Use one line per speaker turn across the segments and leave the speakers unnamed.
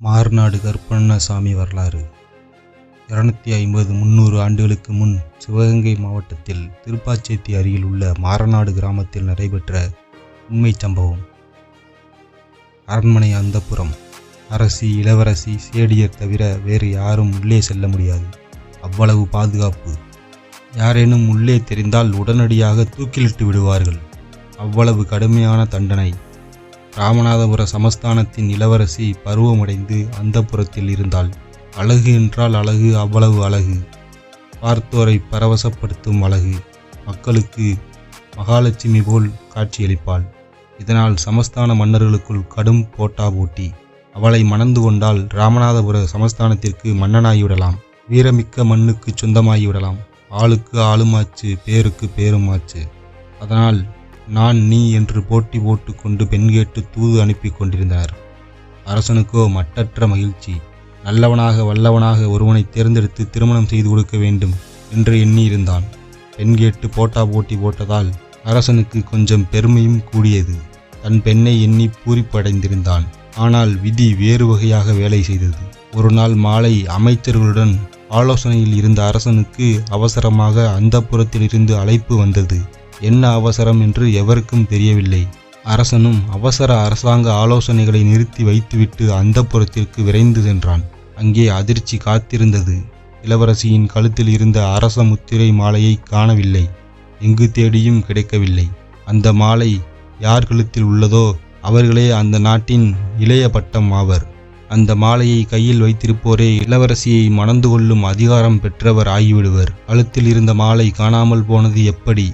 மாறுநாடு கருப்பண்ணசாமி வரலாறு. இருநூத்தி ஐம்பது முந்நூறு ஆண்டுகளுக்கு முன் சிவகங்கை மாவட்டத்தில் திருப்பாச்சேத்தி அருகில் உள்ள மாரநாடு கிராமத்தில் நடைபெற்ற உண்மைச் சம்பவம். அரண்மனை அந்தப்புறம் அரசி இளவரசி சேடியர் தவிர வேறு யாரும் உள்ளே செல்ல முடியாது. அவ்வளவு பாதுகாப்பு. யாரேனும் உள்ளே தெரிந்தால் உடனடியாக தூக்கிலிட்டு விடுவார்கள். அவ்வளவு கடுமையான தண்டனை. ராமநாதபுர சமஸ்தானத்தின் இளவரசி பருவமடைந்து அந்தப்புறத்தில் இருந்தாள். அழகு என்றால் அழகு அவ்வளவு அழகு. பார்த்தோரை பரவசப்படுத்தும் அழகு. மக்களுக்கு மகாலட்சுமி போல் காட்சியளிப்பாள். இதனால் சமஸ்தான மன்னர்களுக்குள் கடும் போட்டா போட்டி. அவளை மணந்து கொண்டால் ராமநாதபுர சமஸ்தானத்திற்கு மன்னனாகிவிடலாம். வீரமிக்க மண்ணுக்கு சொந்தமாகிவிடலாம். ஆளுக்கு ஆளுமாச்சு பேருக்கு பேருமாச்சு அதனால் நான் நீ என்று போட்டி போட்டுக்கொண்டு பெண் கேட்டு தூது அனுப்பி கொண்டிருந்தனர் அரசனுக்கோ மட்டற்ற மகிழ்ச்சி. நல்லவனாக வல்லவனாக ஒருவனை தேர்ந்தெடுத்து திருமணம் செய்து கொடுக்க வேண்டும் என்று எண்ணியிருந்தான். பெண் கேட்டு போட்டா போட்டி போட்டதால் அரசனுக்கு கொஞ்சம் பெருமையும் கூடியது. தன் பெண்ணை எண்ணி பூரிப்படைந்திருந்தான். ஆனால் விதி வேறு வகையாக வேலை செய்தது. ஒரு நாள் மாலை அமைச்சர்களுடன் ஆலோசனையில் இருந்த அரசனுக்கு அவசரமாக அந்தப்புறத்திலிருந்து அழைப்பு வந்தது. என்ன அவசரம் என்று எவருக்கும் தெரியவில்லை. அரசனும் அவசர அரசாங்க ஆலோசனைகளை நிறுத்தி வைத்துவிட்டு அந்தப்புறத்திற்கு விரைந்து சென்றான். அங்கே அதிர்ச்சி காத்திருந்தது. இளவரசியின் கழுத்தில் இருந்த அரச முத்திரை மாலையை காணவில்லை. எங்கு தேடியும் கிடைக்கவில்லை. அந்த மாலை யார் கழுத்தில் உள்ளதோ அவர்களே அந்த நாட்டின் இளைய பட்டம் ஆவர். அந்த மாலையை கையில் வைத்திருப்போரே இளவரசியை மணந்து கொள்ளும் அதிகாரம் பெற்றவர் ஆகிவிடுவர். கழுத்தில் இருந்த மாலை காணாமல் போனது எப்படி?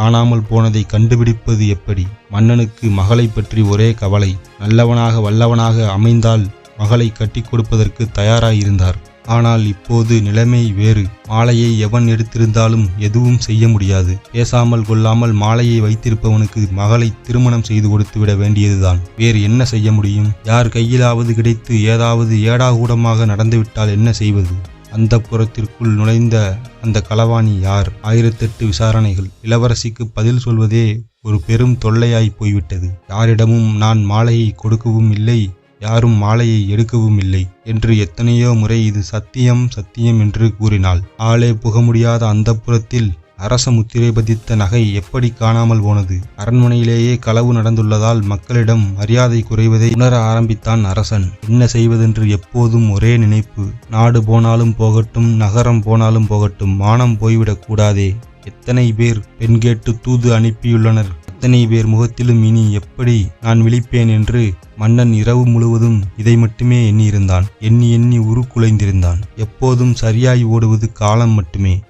காணாமல் போனதை கண்டுபிடிப்பது எப்படி? மன்னனுக்கு மகளை பற்றி ஒரே கவலை நல்லவனாக வல்லவனாக அமைந்தால் மகளை கட்டி கொடுப்பதற்கு தயாராயிருந்தார். ஆனால் இப்போது நிலைமை வேறு. மாலையை எவன் எடுத்திருந்தாலும் எதுவும் செய்ய முடியாது. பேசாமல் கொள்ளாமல் மாலையை வைத்திருப்பவனுக்கு மகளை திருமணம் செய்து கொடுத்துவிட வேண்டியதுதான். வேறு என்ன செய்ய முடியும்? யார் கையிலாவது கிடைத்து ஏதாவது ஏடாகூடமாக நடந்துவிட்டால் என்ன செய்வது? அந்த புறத்திற்குள் நுழைந்த அந்த களவாணி யார்? ஆயிரத்தெட்டு விசாரணைகள். இளவரசிக்கு பதில் சொல்வதே ஒரு பெரும் தொல்லையாய் போய்விட்டது. யாரிடமும் நான் மாலையை கொடுக்கவும் இல்லை யாரும் மாலையை எடுக்கவும் இல்லை என்று எத்தனையோ முறை இது சத்தியம் சத்தியம் என்று கூறினாள். ஆளே புக முடியாத அந்த புறத்தில் அரச முத்திரை பதித்த நகை எப்படி காணாமல் போனது? அரண்மனையிலேயே களவு நடந்துள்ளதால் மக்களிடம் மரியாதை குறைவதை உணர ஆரம்பித்தான் அரசன். என்ன செய்வதென்று எப்போதும் ஒரே நினைப்பு. நாடு போனாலும் போகட்டும் நகரம் போனாலும் போகட்டும் மானம் போய்விடக் கூடாதே. எத்தனை பேர் பெண் கேட்டு தூது அனுப்பியுள்ளனர்? அத்தனை பேர் முகத்திலும் இனி எப்படி நான் விழிப்பேன் என்று மன்னன் இரவு முழுவதும் இதை மட்டுமே எண்ணியிருந்தான். எண்ணி எண்ணி உருக்குலைந்திருந்தான். எப்போதும் சரியாய் ஓடுவது காலம் மட்டுமே.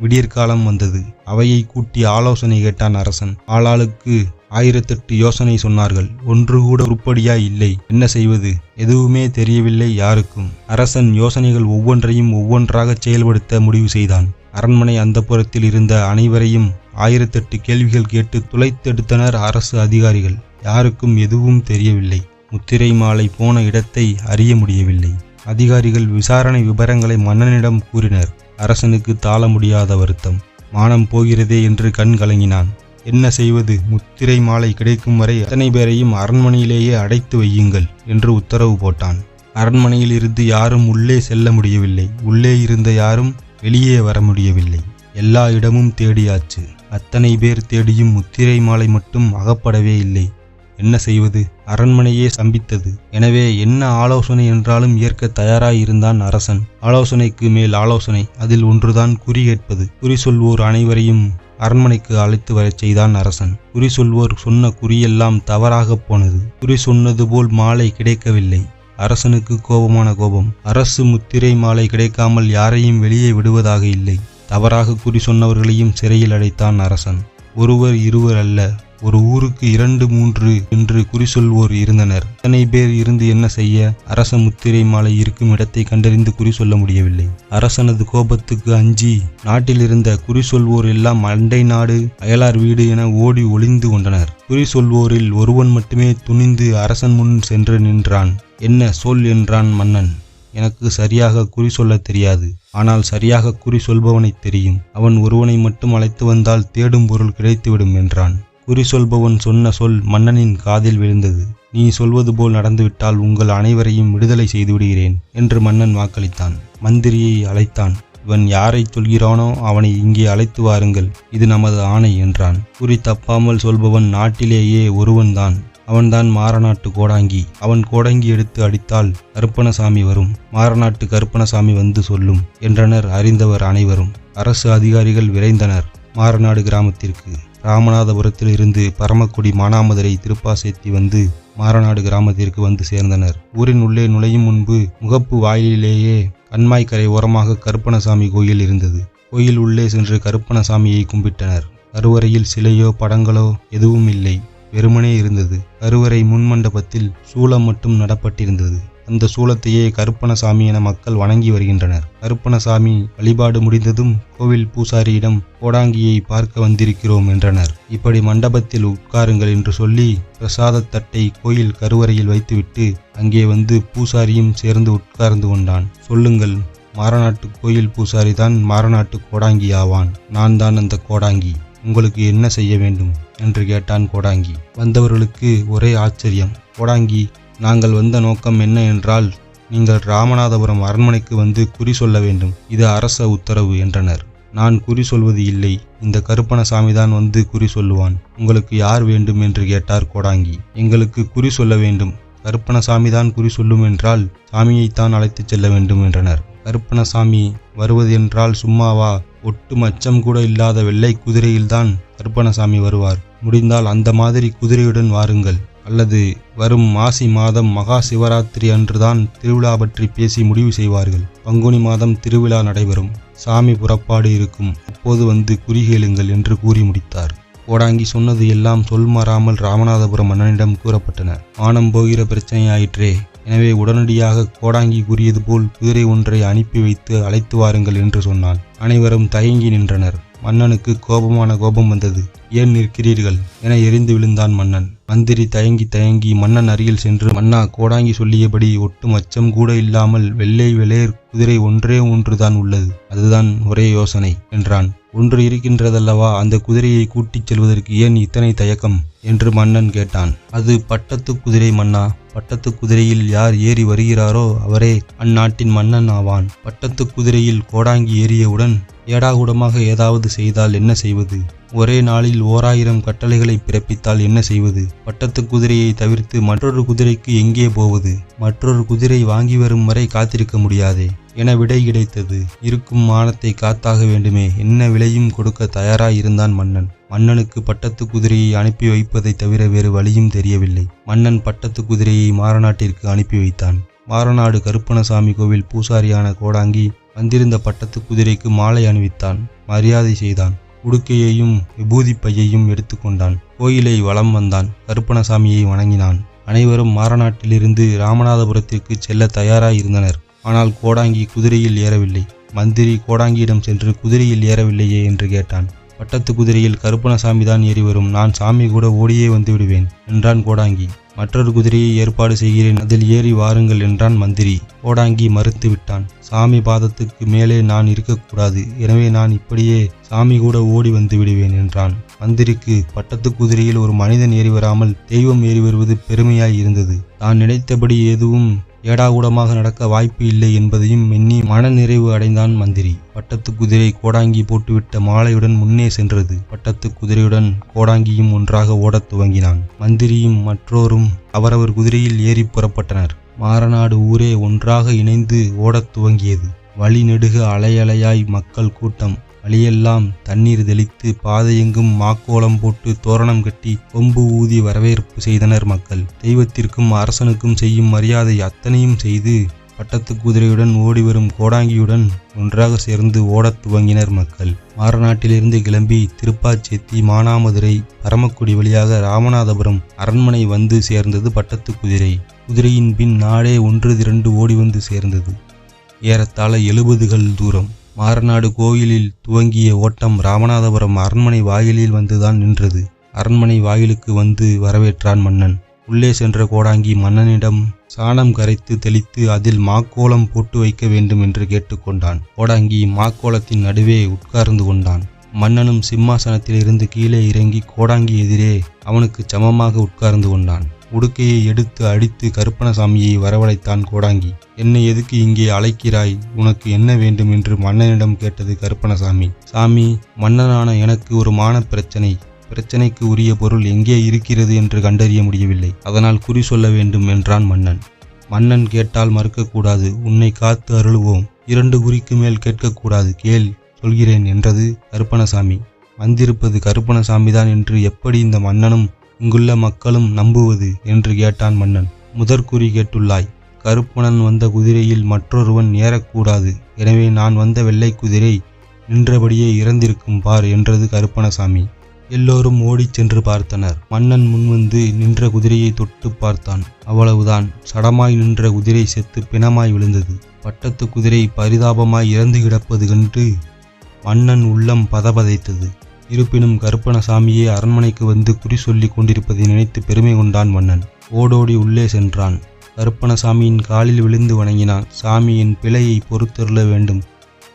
விடியற்காலம் வந்தது. அவையை கூட்டி ஆலோசனை கேட்டான் அரசன். ஆளாளுக்கு ஆயிரத்தெட்டு யோசனை சொன்னார்கள். ஒன்று கூட உருப்படியாய் இல்லை. என்ன செய்வது? எதுவுமே தெரியவில்லை யாருக்கும். அரசன் யோசனைகள் ஒவ்வொன்றையும் ஒவ்வொன்றாக செயல்படுத்த முடிவு செய்தான். அரண்மனை அந்தப்புறத்தில் இருந்த அனைவரையும் ஆயிரத்தெட்டு கேள்விகள் கேட்டு துளைத்தெடுத்தனர் அரசு அதிகாரிகள். யாருக்கும் எதுவும் தெரியவில்லை. முத்திரை மாலை போன இடத்தை அறிய முடியவில்லை. அதிகாரிகள் விசாரணை விவரங்களை மன்னனிடம் கூறினர். அரசனுக்கு தாள முடியாத வருத்தம். மானம் போகிறதே என்று கண் கலங்கினான். என்ன செய்வது? முத்திரை மாலை கிடைக்கும் வரை அத்தனை பேரையும் அரண்மனையிலேயே அடைத்து வையுங்கள் என்று உத்தரவு போட்டான். அரண்மனையில் இருந்து யாரும் உள்ளே செல்ல முடியவில்லை. உள்ளே இருந்த யாரும் வெளியே வர முடியவில்லை. எல்லா இடமும் தேடியாச்சு. அத்தனை பேர் தேடியும் முத்திரை மாலை மட்டும் அகப்படவே இல்லை. என்ன செய்வது? அரண்மனையே சம்பித்தது எனவே என்ன ஆலோசனை என்றாலும் ஏற்க தயாராயிருந்தான் அரசன். ஆலோசனைக்கு மேல் ஆலோசனை அதில் ஒன்றுதான் குறி கேட்பது. குறி சொல்வோர் அனைவரையும் அரண்மனைக்கு அழைத்து வரச் செய்தான் அரசன். குறி சொல்வோர் சொன்ன குறியெல்லாம் தவறாகப் போனது. குறி சொன்னது போல் மாலை கிடைக்கவில்லை. அரசனுக்கு கோபமான கோபம். அரசு முத்திரை மாலை கிடைக்காமல் யாரையும் வெளியே விடுவதாக இல்லை. தவறாக குறி சொன்னவர்களையும் சிறையில் அடைத்தான் அரசன். ஒருவர் இருவர் அல்ல ஒரு ஊருக்கு இரண்டு மூன்று என்று குறி சொல்வோர் இருந்தனர். இத்தனை பேர் இருந்து என்ன செய்ய? அரச முத்திரை மாலை இருக்கும் இடத்தை கண்டறிந்து குறி சொல்ல முடியவில்லை. அரசனது கோபத்துக்கு அஞ்சி நாட்டில் இருந்த குறி சொல்வோர் எல்லாம் அண்டை நாடு அயலார் வீடு என ஓடி ஒளிந்து கொண்டனர். குறி சொல்வோரில் ஒருவன் மட்டுமே துணிந்து அரசன் முன் சென்று நின்றான். என்ன சொல் என்றான் மன்னன். எனக்கு சரியாக குறி சொல்லத் தெரியாது. ஆனால் சரியாக குறி சொல்பவனை தெரியும். அவன் ஒருவனை மட்டும் அழைத்து வந்தால் தேடும் பொருள் கிடைத்துவிடும் என்றான். குறி சொல்பவன் சொன்ன சொல் மன்னனின் காதில் விழுந்தது. நீ சொல்வது போல் நடந்துவிட்டால் உங்கள் அனைவரையும் விடுதலை செய்துவிடுகிறேன் என்று மன்னன் வாக்களித்தான். மந்திரியை அழைத்தான். இவன் யாரை சொல்கிறானோ அவனை இங்கே அழைத்து வாருங்கள். இது நமது ஆணை என்றான். குறி தப்பாமல் சொல்பவன் நாட்டிலேயே ஒருவன்தான். அவன்தான் மாரநாட்டு கோடாங்கி. அவன் கோடாங்கி எடுத்து அடித்தால் கருப்பணசாமி வரும். மாரநாட்டு கருப்பணசாமி வந்து சொல்லும் என்றனர் அறிந்தவர் அனைவரும். அரசு அதிகாரிகள் விரைந்தனர். மாரநாடு கிராமத்திற்கு ராமநாதபுரத்தில் இருந்து பரமக்குடி மானாமதுரை திருப்பாசேத்தி வந்து மாரநாடு கிராமத்திற்கு வந்து சேர்ந்தனர். ஊரின் உள்ளே நுழையும் முன்பு முகப்பு வாயிலேயே கண்மாய்க்கரை ஓரமாக கருப்பணசாமி கோயில் இருந்தது. கோயில் உள்ளே சென்று கருப்பணசாமியை கும்பிட்டனர். கருவறையில் சிலையோ படங்களோ எதுவும் இல்லை. வெறுமனே இருந்தது. கருவறை முன்மண்டபத்தில் சூளம் மட்டும் நடப்பட்டிருந்தது. அந்த சூலத்தையே கருப்பணசாமி என மக்கள் வணங்கி வருகின்றனர். கருப்பணசாமி வழிபாடு முடிந்ததும் கோவில் பூசாரியிடம் கோடாங்கியை பார்க்க வந்திருக்கிறோம் என்றனர். இப்படி மண்டபத்தில் உட்காருங்கள் என்று சொல்லி பிரசாத தட்டை கோயில் கருவறையில் வைத்துவிட்டு அங்கே வந்து பூசாரியும் சேர்ந்து உட்கார்ந்து கொண்டான். சொல்லுங்கள் மாரநாட்டு கோயில் பூசாரி தான் மாரநாட்டு கோடாங்கி ஆவான். நான் தான் அந்த கோடாங்கி. உங்களுக்கு என்ன செய்ய வேண்டும்? என்று கேட்டான் கோடாங்கி. வந்தவர்களுக்கு ஒரே ஆச்சரியம். கோடாங்கி நாங்கள் வந்த நோக்கம் என்ன என்றால் நீங்கள் ராமநாதபுரம் அரண்மனைக்கு வந்து குறி சொல்ல வேண்டும். இது அரச உத்தரவு என்றனர். நான் குறி சொல்வது இல்லை. இந்த கருப்பணசாமி தான் வந்து குறி சொல்லுவான். உங்களுக்கு யார் வேண்டும் என்று கேட்டார் கோடாங்கி. எங்களுக்கு குறி சொல்ல வேண்டும். கருப்பணசாமி தான் குறி சொல்லும் என்றால் சாமியைத்தான் அழைத்துச் செல்ல வேண்டும் என்றனர். கருப்பணசாமி வருவது என்றால் சும்மாவா? ஒட்டு மச்சம் கூட இல்லாத வெள்ளை குதிரையில்தான் கருப்பணசாமி வருவார். முடிந்தால் அந்த மாதிரி குதிரையுடன் வாருங்கள். அல்லது வரும் மாசி மாதம் மகா சிவராத்திரி அன்றுதான் திருவிழா பற்றி பேசி முடிவு செய்வார்கள். பங்குனி மாதம் திருவிழா நடைபெறும். சாமி புறப்பாடு இருக்கும். அப்போது வந்து குறிகேளுங்கள் என்று கூறி முடித்தார். கோடாங்கி சொன்னது எல்லாம் சொல் மாறாமல் ராமநாதபுரம் மன்னனிடம் கூறப்பட்டன. ஆனம் போகிற பிரச்சனையாயிற்றே. எனவே உடனடியாக கோடாங்கி கூறியது போல் குதிரை ஒன்றை அனுப்பி வைத்து அழைத்து வாருங்கள் என்று சொன்னான். அனைவரும் தயங்கி நின்றனர். மன்னனுக்கு கோபமான கோபம் வந்தது. ஏன் நிற்கிறீர்கள்? என எரிந்து விழுந்தான் மன்னன். மந்திரி தயங்கி தயங்கி மன்னன் அருகில் சென்று மன்னா கோடாங்கி சொல்லியபடி ஒட்டு மச்சம் கூட இல்லாமல் வெள்ளை வெளையர் குதிரை ஒன்றே ஒன்றுதான் உள்ளது. அதுதான் ஒரே யோசனை என்றான். ஒன்று இருக்கின்றதல்லவா? அந்த குதிரையை கூட்டிச் செல்வதற்கு ஏன் இத்தனை தயக்கம்? என்று மன்னன் கேட்டான். அது பட்டத்து குதிரை மன்னா? பட்டத்து குதிரையில் யார் ஏறி வருகிறாரோ அவரே அந்நாட்டின் மன்னன் ஆவான். பட்டத்து குதிரையில் கோடாங்கி ஏறியவுடன் ஏடாகூடமாக ஏதாவது செய்தால் என்ன செய்வது? ஒரே நாளில் ஓராயிரம் கட்டளைகளை பிறப்பித்தால் என்ன செய்வது? பட்டத்து குதிரையை தவிர்த்து மற்றொரு குதிரைக்கு எங்கே போவது? மற்றொரு குதிரை வாங்கி வரும் வரை காத்திருக்க முடியாதே. என விடை கிடைத்தது. இருக்கும் மானத்தை காத்தாக வேண்டுமே. என்ன விலையும் கொடுக்க தயாராயிருந்தான் மன்னன். மன்னனுக்கு பட்டத்து குதிரையை அனுப்பி வைப்பதை தவிர வேறு வழியும் தெரியவில்லை. மன்னன் பட்டத்து குதிரையை மாரநாட்டிற்கு அனுப்பி வைத்தான். மாரநாடு கருப்பணசாமி கோவில் பூசாரியான கோடாங்கி வந்திருந்த பட்டத்து குதிரைக்கு மாலை அணிவித்தான். மரியாதை செய்தான். உடுக்கையையும் விபூதி பையையும் எடுத்துக்கொண்டான் கோயிலை வலம் வந்தான். கருப்பணசாமியை வணங்கினான். அனைவரும் மாரநாட்டிலிருந்து ராமநாதபுரத்திற்கு செல்ல தயாராய் இருந்தனர் ஆனால் கோடாங்கி குதிரையில் ஏறவில்லை. மந்திரி கோடாங்கியிடம் சென்று குதிரையில் ஏறவில்லையே என்று கேட்டான். பட்டத்து குதிரையில் கருப்பணசாமி தான் ஏறி வரும். நான் சாமி கூட ஓடியே வந்து விடுவேன் என்றான் கோடாங்கி. மற்றொரு குதிரையை ஏற்பாடு செய்கிறேன் அதில் ஏறி வாருங்கள் என்றான் மந்திரி. கோடாங்கி மறுத்து விட்டான். சாமி பாதத்துக்கு மேலே நான் இருக்கக்கூடாது எனவே நான் இப்படியே சாமி கூட ஓடி வந்து விடுவேன் என்றான். மந்திரிக்கு பட்டத்து குதிரையில் ஒரு மனிதன் ஏறி வராமல் தெய்வம் ஏறி வருவது பெருமையாய் இருந்தது. தான் நினைத்தபடி எதுவும் ஏடாகூடமாக நடக்க வாய்ப்பு இல்லை என்பதையும் எண்ணி மனநிறைவு அடைந்தான் மந்திரி. பட்டத்து குதிரை கோடாங்கி போட்டுவிட்ட மாலையுடன் முன்னே சென்றது. பட்டத்து குதிரையுடன் கோடாங்கியும் ஒன்றாக ஓடத் துவங்கினான். மந்திரியும் மற்றோரும் அவரவர் குதிரையில் ஏறி புறப்பட்டனர். மாரநாடு ஊரே ஒன்றாக இணைந்து ஓடத் துவங்கியது. வழி நெடுக அலையலையாய் மக்கள் கூட்டம் வழியெல்லாம் தண்ணீர் தெளித்து பாதையெங்கும் மாக்கோலம் போட்டு தோரணம் கட்டி கொம்பு ஊதி வரவேற்பு செய்தனர் மக்கள். தெய்வத்திற்கும் அரசனுக்கும் செய்யும் மரியாதை அத்தனையும் செய்து பட்டத்து குதிரையுடன் ஓடிவரும் கோடாங்கியுடன் ஒன்றாக சேர்ந்து ஓடத் துவங்கினர் மக்கள். மாரநாட்டிலிருந்து கிளம்பி திருப்பாச்சேத்தி மானாமதுரை பரமக்குடி வழியாக ராமநாதபுரம் அரண்மனை வந்து சேர்ந்தது பட்டத்து குதிரை. குதிரையின் பின் நாடே ஒன்று திரண்டு ஓடி வந்து சேர்ந்தது. ஏறத்தாழ எழுபதுகள் தூரம். மாரநாடு கோயிலில் துவங்கிய ஓட்டம் ராமநாதபுரம் அரண்மனை வாயிலில் வந்துதான் நின்றது. அரண்மனை வாயிலுக்கு வந்து வரவேற்றான் மன்னன். உள்ளே சென்ற கோடாங்கி மன்னனிடம் சாணம் கரைத்து தெளித்து அதில் மாக்கோலம் போட்டு வைக்க வேண்டும் என்று கேட்டுக்கொண்டான். கோடாங்கி மாக்கோலத்தின் நடுவே உட்கார்ந்து கொண்டான். மன்னனும் சிம்மாசனத்தில் இருந்து கீழே இறங்கி கோடாங்கி எதிரே அவனுக்கு சமமாக உட்கார்ந்து கொண்டான். உடுக்கையை எடுத்து அடித்து கருப்பணசாமியை வரவழைத்தான் கோடாங்கி. என்னை எதுக்கு இங்கே அழைக்கிறாய்? உனக்கு என்ன வேண்டும்? என்று மன்னனிடம் கேட்டது கருப்பணசாமி. சாமி மன்னனான எனக்கு ஒரு மான பிரச்சனை. பிரச்சனைக்கு உரிய பொருள் எங்கே இருக்கிறது என்று கண்டறிய முடியவில்லை. அதனால் குறி சொல்ல வேண்டும் என்றான் மன்னன். மன்னன் கேட்டால் மறுக்கக்கூடாது. உன்னை காத்து அருளுவோம். இரண்டு குறிக்கு மேல் கேட்கக்கூடாது. கேள் சொல்கிறேன் என்றது கருப்பணசாமி. வந்திருப்பது கருப்பணசாமிதான் என்று எப்படி இந்த மன்னனும் இங்குள்ள மக்களும் நம்புவது என்று கேட்டான் மன்னன். முதற்குறி கேட்டுள்ளாய் கருப்பணன் வந்த குதிரையில் மற்றொருவன் ஏறக்கூடாது. எனவே நான் வந்த வெள்ளை குதிரை நின்றபடியே இறந்திருக்கும் பார் என்றது கருப்பணசாமி. எல்லோரும் ஓடிச் சென்று பார்த்தனர். மன்னன் முன்வந்து நின்ற குதிரையை தொட்டு பார்த்தான். அவ்வளவுதான். சடமாய் நின்ற குதிரை செத்து பிணமாய் விழுந்தது. பட்டத்து குதிரை பரிதாபமாய் இறந்து கிடப்பது கண்டு மன்னன் உள்ளம் பதபதைத்தது. இருப்பினும் கருப்பணசாமியே அரண்மனைக்கு வந்து குறி சொல்லிக் கொண்டிருப்பதை நினைத்து பெருமை கொண்டான் மன்னன். ஓடோடி உள்ளே சென்றான். கருப்பணசாமியின் காலில் விழுந்து வணங்கினான். சாமியின் பிழையை பொறுத்தருள வேண்டும்.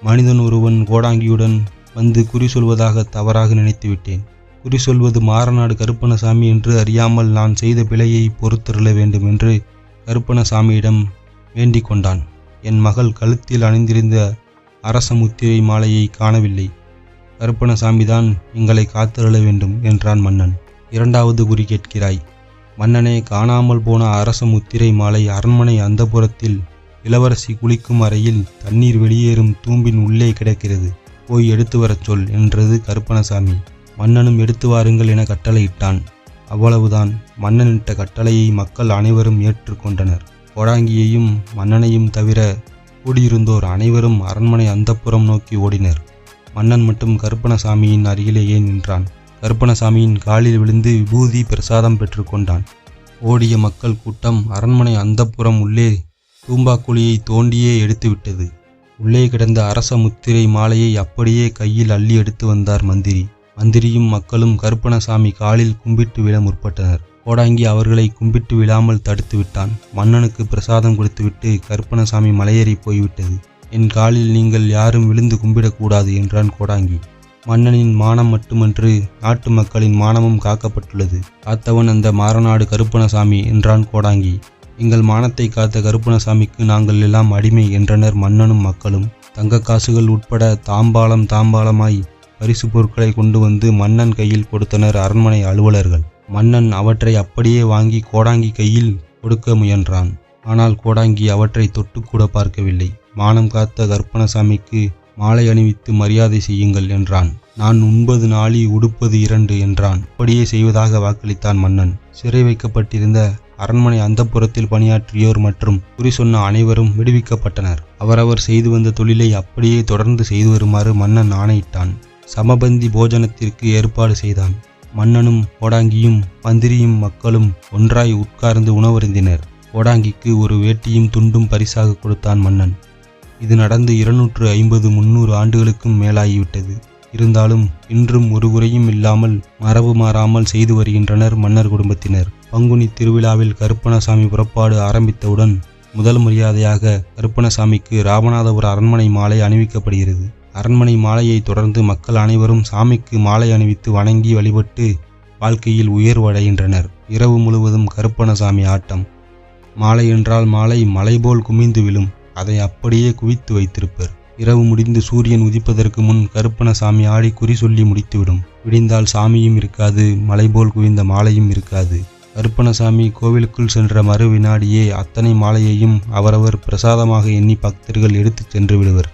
மனிதன் ஒருவன் கோடாங்கியுடன் வந்து குறி சொல்வதாக தவறாக நினைத்துவிட்டேன் குறி சொல்வது மாறநாடு கருப்பணசாமி என்று அறியாமல் நான் செய்த பிழையை பொறுத்தருள வேண்டும் என்று கருப்பணசாமியிடம் வேண்டிக் கொண்டான். என் மகள் கழுத்தில் அணிந்திருந்த அரச முத்திரை மாலையை காணவில்லை. கருப்பணசாமிதான் எங்களை காத்தருள வேண்டும் என்றான் மன்னன். இரண்டாவது குறி கேட்கிறாய். மன்னனே காணாமல் போன அரச முத்திரை மாலை அரண்மனை அந்தபுரத்தில் இளவரசி குளிக்கும் அறையில் தண்ணீர் வெளியேறும் தூம்பின் உள்ளே கிடக்கிறது. போய் எடுத்து வரச் சொல் என்றது கருப்பணசாமி மன்னனும் எடுத்து வாருங்கள் என கட்டளையிட்டான். அவ்வளவுதான். மன்னனிட்ட கட்டளையை மக்கள் அனைவரும் ஏற்றுக்கொண்டனர். கோடாங்கியையும் மன்னனையும் தவிர கூடியிருந்தோர் அனைவரும் அரண்மனை அந்தப்புறம் நோக்கி ஓடினர். மன்னன் மட்டும் கருப்பணசாமியின் அருகிலேயே நின்றான். கருப்பணசாமியின் காலில் விழுந்து விபூதி பிரசாதம் பெற்றுக்கொண்டான் ஓடிய மக்கள் கூட்டம் அரண்மனை அந்தப்புறம் உள்ளே தூம்பாக்குழியை தோண்டியே எடுத்துவிட்டது. உள்ளே கிடந்த அரச முத்திரை மாலையை அப்படியே கையில் அள்ளி எடுத்து வந்தார் மந்திரி. மந்திரியும் மக்களும் கருப்பணசாமி காலில் கும்பிட்டு விழ முற்பட்டனர். கோடாங்கி அவர்களை கும்பிட்டு விழாமல் தடுத்து விட்டான். மன்னனுக்கு பிரசாதம் கொடுத்துவிட்டு கருப்பணசாமி மலையேறி போய்விட்டது. என் காலில் நீங்கள் யாரும் விழுந்து கும்பிடக்கூடாது என்றான் கோடாங்கி. மன்னனின் மானம் மட்டுமன்று நாட்டு மக்களின் மானமும் காக்கப்பட்டுள்ளது. காத்தவன் அந்த மாறநாடு கருப்பணசாமி என்றான் கோடாங்கி. எங்கள் மானத்தை காத்த கருப்பணசாமிக்கு நாங்கள் எல்லாம் அடிமை என்றனர் மன்னனும் மக்களும். தங்க காசுகள் உட்பட தாம்பாளம் தாம்பாளமாய் பரிசு பொருட்களை கொண்டு வந்து மன்னன் கையில் கொடுத்தனர் அரண்மனை அலுவலர்கள். மன்னன் அவற்றை அப்படியே வாங்கி கோடாங்கி கையில் கொடுக்க முயன்றான். ஆனால் கோடாங்கி அவற்றை தொட்டுக்கூட பார்க்கவில்லை. மானம் காத்த கற்பனசாமிக்கு மாலை அணிவித்து மரியாதை செய்யுங்கள் என்றான். நான் உண்பது நாளி உடுப்பது இரண்டு என்றான். அப்படியே செய்வதாக வாக்களித்தான் மன்னன். சிறை வைக்கப்பட்டிருந்த அரண்மனை அந்தப்புறத்தில் பணியாற்றியோர் மற்றும் குறி சொன்ன அனைவரும் விடுவிக்கப்பட்டனர். அவரவர் செய்து வந்த தொழிலை அப்படியே தொடர்ந்து செய்து வருமாறு மன்னன் ஆணையிட்டான். சமபந்தி போஜனத்திற்கு ஏற்பாடு செய்தான். மன்னனும் ஓடாங்கியும் மந்திரியும் மக்களும் ஒன்றாய் உட்கார்ந்து உணவருந்தினர். ஓடாங்கிக்கு ஒரு வேட்டியும் துண்டும் பரிசாக கொடுத்தான் மன்னன். இது நடந்து இருநூற்று ஐம்பது முன்னூறு ஆண்டுகளுக்கும் மேலாகிவிட்டது. இருந்தாலும் இன்றும் ஒரு குறையும் இல்லாமல் மரபு மாறாமல் செய்து வருகின்றனர் மன்னர் குடும்பத்தினர். பங்குனி திருவிழாவில் கருப்பணசாமி புறப்பாடு ஆரம்பித்தவுடன் முதல் மரியாதையாக கருப்பணசாமிக்கு ராமநாதபுர அரண்மனை மாலை அணிவிக்கப்படுகிறது. அரண்மனை மாலையை தொடர்ந்து மக்கள் அனைவரும் சாமிக்கு மாலை அணிவித்து வணங்கி வழிபட்டு வாழ்க்கையில் உயர்வடைகின்றனர் இரவு முழுவதும் கருப்பணசாமி ஆட்டம். மாலை என்றால் மாலை மலை போல் குமிந்து விழும். அதை அப்படியே குவித்து வைத்திருப்பர். இரவு முடிந்து சூரியன் உதிப்பதற்கு முன் கருப்பணசாமி ஆடி குறி சொல்லி முடித்துவிடும். விடிந்தால் சாமியும் இருக்காது மலை போல் குவிந்த மாலையும் இருக்காது. கருப்பணசாமி கோவிலுக்குள் சென்ற மறு வினாடியே அத்தனை மாலையையும் அவரவர் பிரசாதமாக எண்ணி பக்தர்கள் எடுத்துச் சென்று விடுவர்.